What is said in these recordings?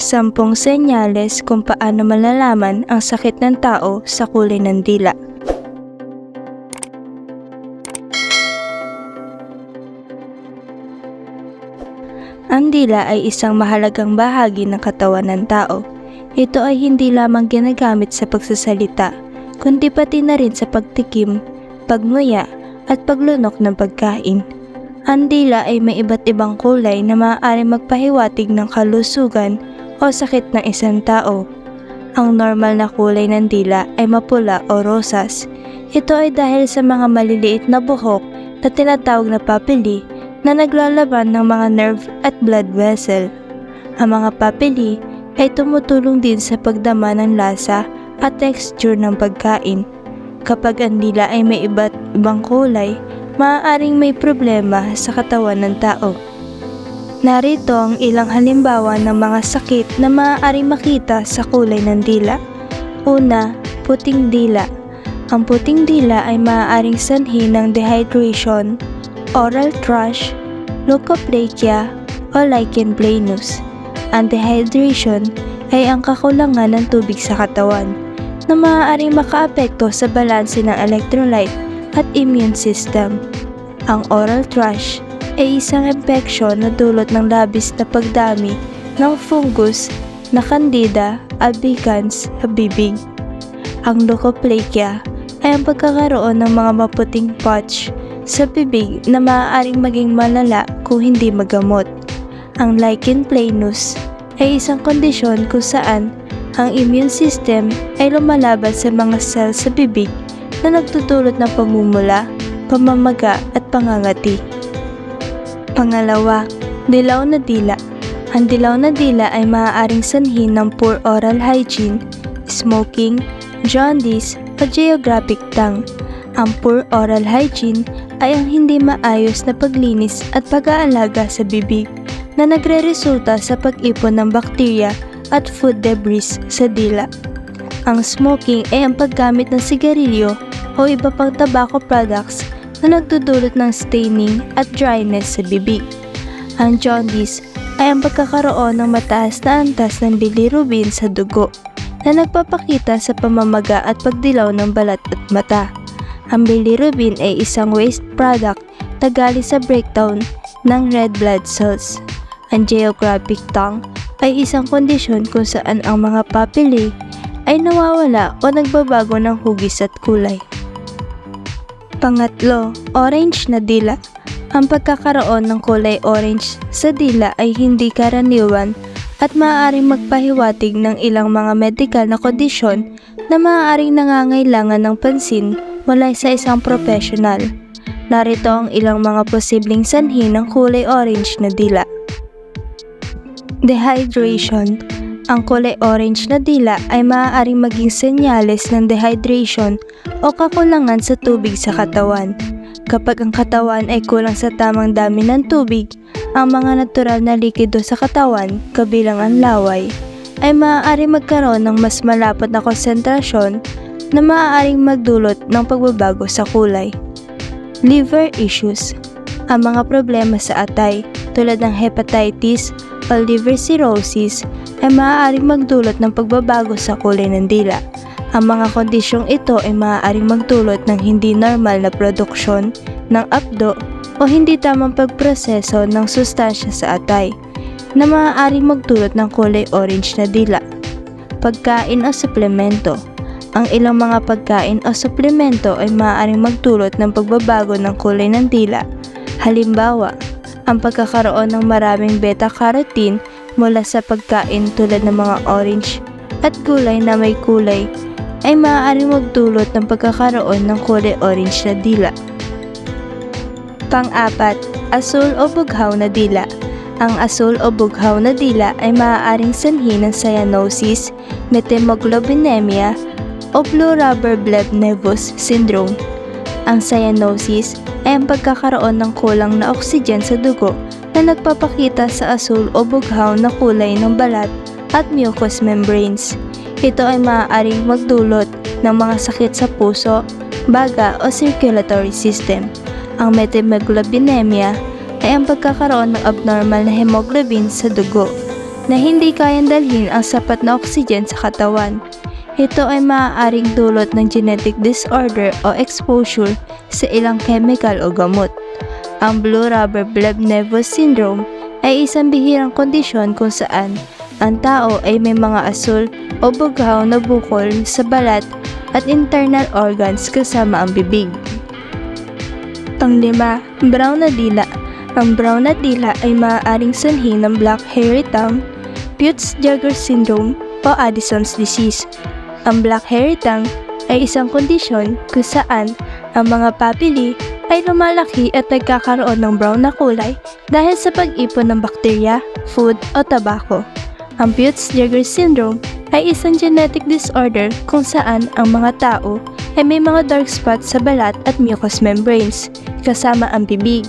Sampung senyales kung paano malalaman ang sakit ng tao sa kulay ng dila. Ang dila ay isang mahalagang bahagi ng katawan ng tao. Ito ay hindi lamang ginagamit sa pagsasalita, kundi pati na rin sa pagtikim, pagmuya, at paglunok ng pagkain. Ang dila ay may iba't ibang kulay na maaari magpahiwatig ng kalusugan o sakit ng isang tao. Ang normal na kulay ng dila ay mapula o rosas. Ito ay dahil sa mga maliliit na buhok na tinatawag na papili na naglalaban ng mga nerve at blood vessel. Ang mga papili ay tumutulong din sa pagdama ng lasa at texture ng pagkain. Kapag ang dila ay may iba't ibang kulay, maaaring may problema sa katawan ng tao. Narito ang ilang halimbawa ng mga sakit na maaaring makita sa kulay ng dila. Una, puting dila. Ang puting dila ay maaaring sanhi ng dehydration, oral thrush, leukoplakia, o lichen planus. Ang dehydration ay ang kakulangan ng tubig sa katawan na maaaring makaapekto sa balanse ng electrolyte at immune system. Ang oral thrush ay isang impeksyon na dulot ng labis na pagdami ng fungus na candida albicans sa bibig. Ang leukoplakia ay ang pagkakaroon ng mga maputing patch sa bibig na maaaring maging malala kung hindi magamot. Ang lichen planus ay isang kondisyon kung saan ang immune system ay lumalaban sa mga cell sa bibig na nagtutulot ng pamumula, pamamaga at pangangati. Pangalawa, dilaw na dila. Ang dilaw na dila ay maaaring sanhi ng poor oral hygiene, smoking, jaundice o geographic tongue. Ang poor oral hygiene ay ang hindi maayos na paglinis at pag-aalaga sa bibig na nagre-resulta sa pag-ipon ng bakterya at food debris sa dila. Ang smoking ay ang paggamit ng sigarilyo o iba pang tobacco products na nagdudulot ng staining at dryness sa bibig. Ang jaundice ay ang pagkakaroon ng mataas na antas ng bilirubin sa dugo na nagpapakita sa pamamaga at pagdilaw ng balat at mata. Ang bilirubin ay isang waste product na galing sa breakdown ng red blood cells. Ang geographic tongue ay isang kondisyon kung saan ang mga papili ay nawawala o nagbabago ng hugis at kulay. Pangatlo, orange na dila. Ang pagkakaroon ng kulay orange sa dila ay hindi karaniwan at maaaring magpahiwatig ng ilang mga medical na kondisyon na maaaring nangangailangan ng pansin mula sa isang profesional. Narito ang ilang mga posibleng sanhi ng kulay orange na dila. Dehydration Ang kulay orange na dila ay maaaring maging senyales ng dehydration o kakulangan sa tubig sa katawan. Kapag ang katawan ay kulang sa tamang dami ng tubig, ang mga natural na likido sa katawan, kabilang ang laway, ay maaari magkaroon ng mas malapot na konsentrasyon na maaaring magdulot ng pagbabago sa kulay. Liver issues Ang mga problema sa atay tulad ng hepatitis o liver cirrhosis ay maaaring magdulot ng pagbabago sa kulay ng dila. Ang mga kondisyong ito ay maaaring magdulot ng hindi normal na produksyon ng apdo o hindi tamang pagproseso ng sustansya sa atay na maaaring magdulot ng kulay orange na dila. Pagkain o suplemento Ang ilang mga pagkain o suplemento ay maaaring magdulot ng pagbabago ng kulay ng dila. Halimbawa, ang pagkakaroon ng maraming beta-carotene mula sa pagkain tulad ng mga orange at gulay na may kulay ay maaaring magdulot ng pagkakaroon ng kulay orange na dila. Pang-apat, asul o bughaw na dila. Ang asul o bughaw na dila ay maaaring sanhi ng cyanosis, methemoglobinemia, o blue rubber blood nevus syndrome. Ang cyanosis ay ang pagkakaroon ng kulang na oxygen sa dugo na nagpapakita sa asul o bughaw na kulay ng balat at mucous membranes. Ito ay maaaring magdulot ng mga sakit sa puso, baga o circulatory system. Ang methemoglobinemia ay ang pagkakaroon ng abnormal na hemoglobin sa dugo na hindi kayang dalhin ang sapat na oxygen sa katawan. Ito ay maaaring dulot ng genetic disorder o exposure sa ilang chemical o gamot. Ang Blue Rubber Blood Nevus Syndrome ay isang bihirang kondisyon kung saan ang tao ay may mga asul o bughaw na bukol sa balat at internal organs kasama ang bibig. Panglima, brown na dila. Ang brown na dila ay maaaring sanhi ng black hairy tongue, Peutz-Jeghers syndrome o Addison's disease. Ang black hairy tongue ay isang kondisyon kung saan ang mga papili ay lumalaki at nagkakaroon ng brown na kulay dahil sa pag-ipon ng bakterya, food o tabako. Ang Peutz-Jeghers syndrome ay isang genetic disorder kung saan ang mga tao ay may mga dark spots sa balat at mucous membranes, kasama ang bibig.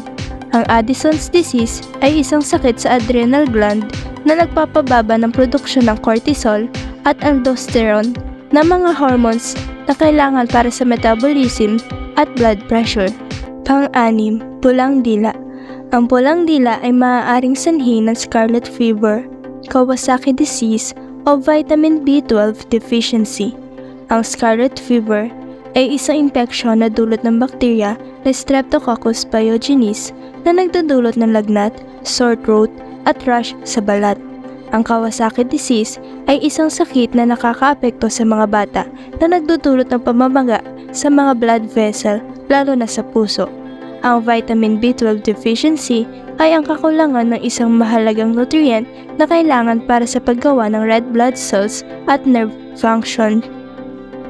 Ang Addison's disease ay isang sakit sa adrenal gland na nagpapababa ng produksyon ng cortisol at aldosterone na mga hormones na kailangan para sa metabolism at blood pressure. Pang-anim, pulang dila. Ang pulang dila ay maaaring sanhi ng scarlet fever, Kawasaki disease o vitamin B12 deficiency. Ang scarlet fever ay isang impeksyon na dulot ng bakterya na Streptococcus pyogenes na nagdudulot ng lagnat, sore throat at rash sa balat. Ang Kawasaki disease ay isang sakit na nakakaapekto sa mga bata na nagdudulot ng pamamaga sa mga blood vessel lalo na sa puso. Ang vitamin B12 deficiency ay ang kakulangan ng isang mahalagang nutrient na kailangan para sa paggawa ng red blood cells at nerve function.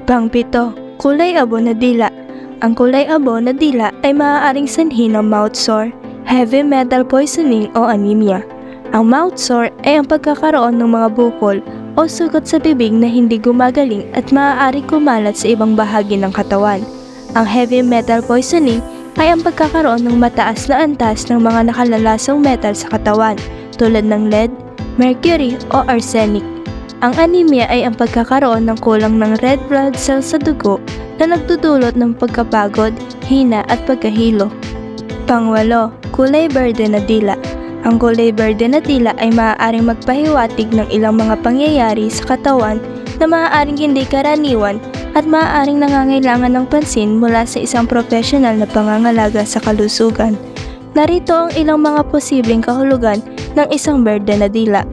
Pangpito, kulay abo na dila. Ang kulay abo na dila ay maaaring sanhi ng mouth sore, heavy metal poisoning o anemia. Ang mouth sore ay ang pagkakaroon ng mga bukol o sugat sa bibig na hindi gumagaling at maaaring kumalat sa ibang bahagi ng katawan. Ang heavy metal poisoning ay ang pagkakaroon ng mataas na antas ng mga nakalalasang metal sa katawan tulad ng lead, mercury o arsenic. Ang anemia ay ang pagkakaroon ng kulang ng red blood cells sa dugo na nagdudulot ng pagkapagod, hina at pagkahilo. Pangwalo, kulay berde na dila. Ang kulay berde na dila ay maaaring magpahiwatig ng ilang mga pangyayari sa katawan na maaaring hindi karaniwan at maaaring nangangailangan ng pansin mula sa isang profesional na pangangalaga sa kalusugan. Narito ang ilang mga posibleng kahulugan ng isang berde na dila.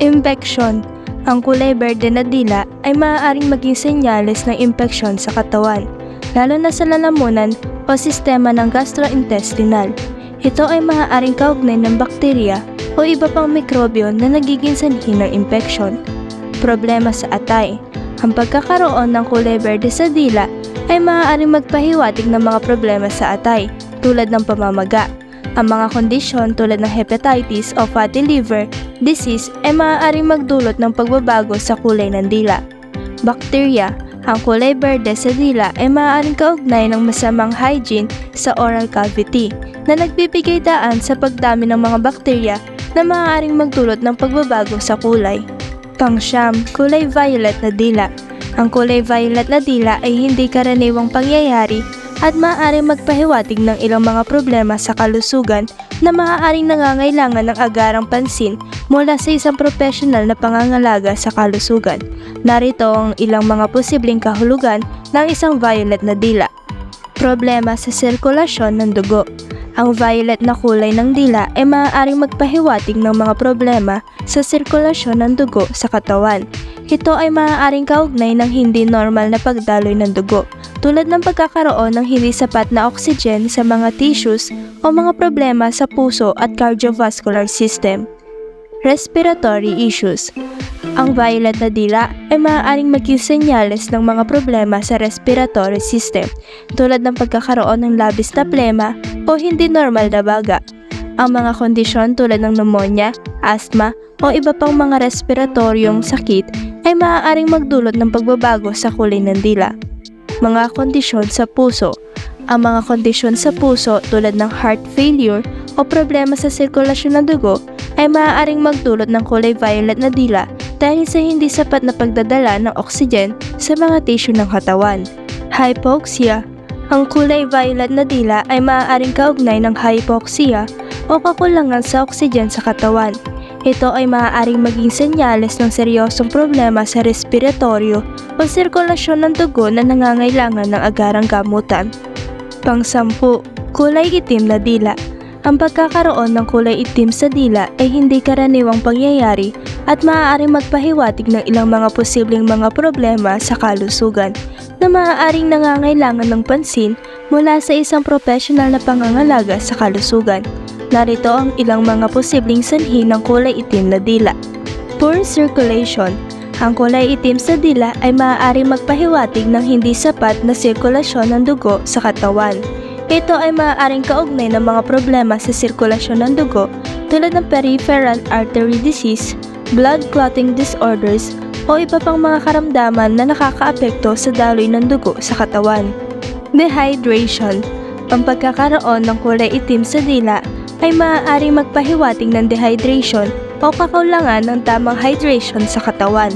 Infection Ang kulay berde na dila ay maaaring maging senyales ng impeksyon sa katawan, lalo na sa lalamunan o sistema ng gastrointestinal. Ito ay maaaring kaugnay ng bakterya o iba pang mikrobyo na nagiging sanhi ng impeksyon. Problema sa atay ang pagkakaroon ng kulay berde sa dila ay maaaring magpahiwatig ng mga problema sa atay tulad ng pamamaga. Ang mga kondisyon tulad ng hepatitis o fatty liver disease ay maaaring magdulot ng pagbabago sa kulay ng dila. Bakterya Ang kulay berde sa dila ay maaaring kaugnay ng masamang hygiene sa oral cavity na nagbibigay daan sa pagdami ng mga bakterya na maaaring magdulot ng pagbabago sa kulay. Pangsyam, kulay violet na dila. Ang kulay violet na dila ay hindi karaniwang pangyayari at maaaring magpahiwatig ng ilang mga problema sa kalusugan na maaaring nangangailangan ng agarang pansin mula sa isang profesional na pangangalaga sa kalusugan. Narito ang ilang mga posibleng kahulugan ng isang violet na dila. Problema sa sirkulasyon ng dugo. Ang violet na kulay ng dila ay maaaring magpahiwatig ng mga problema sa sirkulasyon ng dugo sa katawan. Ito ay maaaring kaugnay ng hindi normal na pagdaloy ng dugo, tulad ng pagkakaroon ng hindi sapat na oxygen sa mga tissues o mga problema sa puso at cardiovascular system. Respiratory issues. Ang violet na dila ay maaaring maging senyales ng mga problema sa respiratory system tulad ng pagkakaroon ng labis na plema o hindi normal na baga. Ang mga kondisyon tulad ng pneumonia, asthma o iba pang mga respiratoryong sakit ay maaaring magdulot ng pagbabago sa kulay ng dila. Mga kondisyon sa puso Ang mga kondisyon sa puso tulad ng heart failure o problema sa sirkulasyon ng dugo ay maaaring magdulot ng kulay violet na dila dahil sa hindi sapat na pagdadala ng oxygen sa mga tissue ng katawan. Hypoxia Ang kulay violet na dila ay maaaring kaugnay ng hypoxia o kakulangan sa oxygen sa katawan. Ito ay maaaring maging senyales ng seryosong problema sa respiratoryo o sirkulasyon ng dugo na nangangailangan ng agarang gamutan. Pangsampu, kulay itim na dila. Ang pagkakaroon ng kulay itim sa dila ay hindi karaniwang pangyayari at maaaring magpahiwatig ng ilang mga posibleng mga problema sa kalusugan na maaaring nangangailangan ng pansin mula sa isang profesional na pangangalaga sa kalusugan. Narito ang ilang mga posibleng sanhi ng kulay itim na dila. Poor circulation. Ang kulay itim sa dila ay maaaring magpahiwatig ng hindi sapat na sirkulasyon ng dugo sa katawan. Ito ay maaaring kaugnay ng mga problema sa sirkulasyon ng dugo tulad ng peripheral artery disease, blood clotting disorders, o iba pang mga karamdaman na nakakaapekto sa daloy ng dugo sa katawan. Dehydration Ang pagkakaroon ng kulay itim sa dila ay maaaring magpahiwatig ng dehydration o kakulangan ng tamang hydration sa katawan.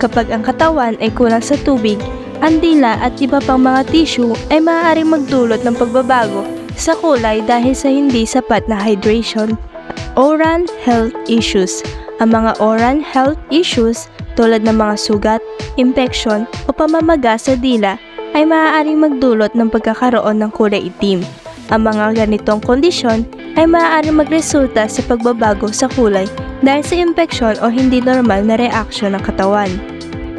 Kapag ang katawan ay kulang sa tubig, ang at iba pang mga tissue ay maaaring magdulot ng pagbabago sa kulay dahil sa hindi sapat na hydration. Oral health issues. Ang mga oral health issues tulad ng mga sugat, infection o pamamaga sa dila ay maaaring magdulot ng pagkakaroon ng kulay itim. Ang mga ganitong kondisyon ay maaaring magresulta sa pagbabago sa kulay dahil sa infeksyon o hindi normal na reaksyon ng katawan.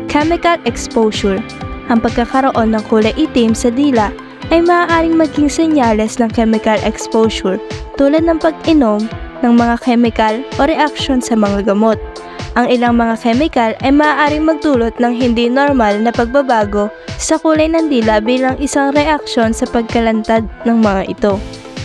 Chemical exposure. Ang pagkakaroon ng kulay itim sa dila ay maaaring maging senyales ng chemical exposure tulad ng pag-inom ng mga chemical o reaksyon sa mga gamot. Ang ilang mga chemical ay maaaring magdulot ng hindi normal na pagbabago sa kulay ng dila bilang isang reaksyon sa pagkalantad ng mga ito.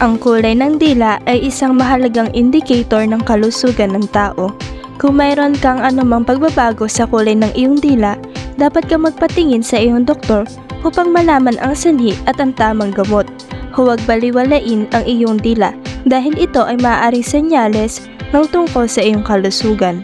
Ang kulay ng dila ay isang mahalagang indicator ng kalusugan ng tao. Kung mayroon kang anumang pagbabago sa kulay ng iyong dila, dapat ka magpatingin sa iyong doktor upang malaman ang sanhi at ang tamang gamot. Huwag baliwalain ang iyong dila dahil ito ay maaaring senyales ng tungkol sa iyong kalusugan.